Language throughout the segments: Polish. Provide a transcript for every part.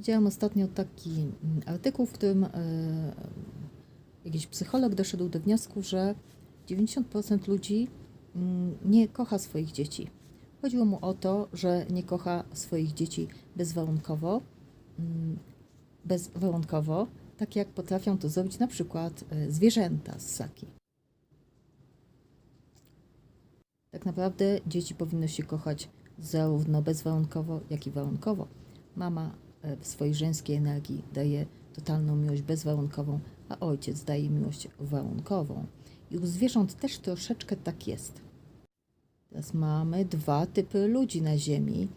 Widziałam ostatnio taki mm, artykuł, w którym e, jakiś psycholog doszedł do wniosku, że 90% ludzi mm, nie kocha swoich dzieci. Chodziło mu o to, że nie kocha swoich dzieci bezwarunkowo, mm, bezwarunkowo, tak jak potrafią to zrobić na przykład e, zwierzęta ssaki. Tak naprawdę dzieci powinno się kochać zarówno bezwarunkowo, jak i warunkowo. Mama w swojej żeńskiej energii daje totalną miłość bezwarunkową, a ojciec daje miłość warunkową. I u zwierząt też troszeczkę tak jest. Teraz mamy dwa typy ludzi na Ziemi,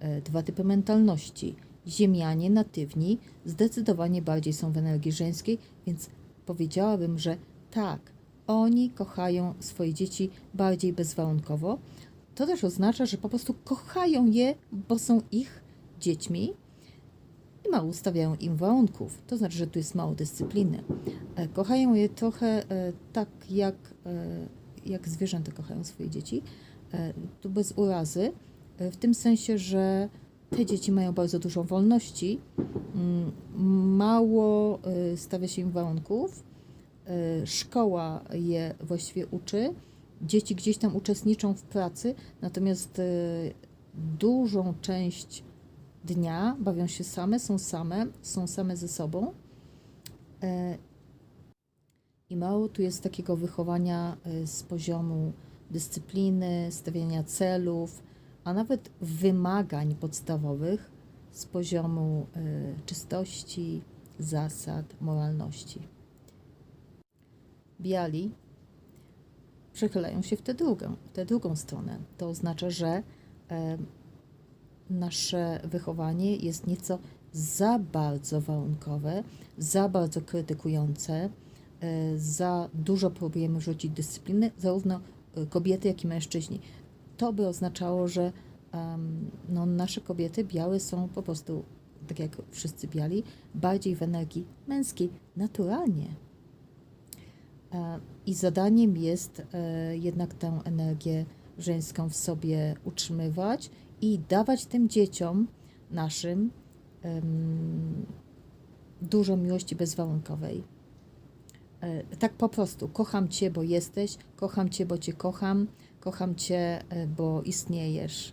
e, dwa typy mentalności. Ziemianie, natywni, zdecydowanie bardziej są w energii żeńskiej, więc powiedziałabym, że tak, oni kochają swoje dzieci bardziej bezwarunkowo. To też oznacza, że po prostu kochają je, bo są ich dziećmi mało stawiają im warunków. To znaczy, że tu jest mało dyscypliny. E, Kochają je trochę e, tak, jak, e, jak zwierzęta kochają swoje dzieci. Tu bez urazy, w tym sensie, że te dzieci mają bardzo dużo wolności, mm, mało stawia się im warunków, szkoła je właściwie uczy, dzieci gdzieś tam uczestniczą w pracy, natomiast dużą część dnia bawią się same, są same, są same ze sobą. E, I mało tu jest takiego wychowania e, z poziomu dyscypliny, stawiania celów, a nawet wymagań podstawowych z poziomu e, czystości, zasad, moralności. Biali przechylają się w tę drugą, w tę drugą stronę. To oznacza, że nasze wychowanie jest nieco za bardzo warunkowe, za bardzo krytykujące, e, za dużo próbujemy rzucić dyscypliny, zarówno e, kobiety, jak i mężczyźni. To by oznaczało, że em, no, nasze kobiety białe są po prostu, tak jak wszyscy biali, bardziej w energii męskiej, naturalnie. E, I zadaniem jest jednak tę energię żeńską w sobie utrzymywać i dawać tym dzieciom naszym em, dużo miłości bezwarunkowej. E, Tak po prostu. Kocham Cię, bo jesteś, kocham Cię, bo Cię kocham, kocham Cię, e, bo istniejesz.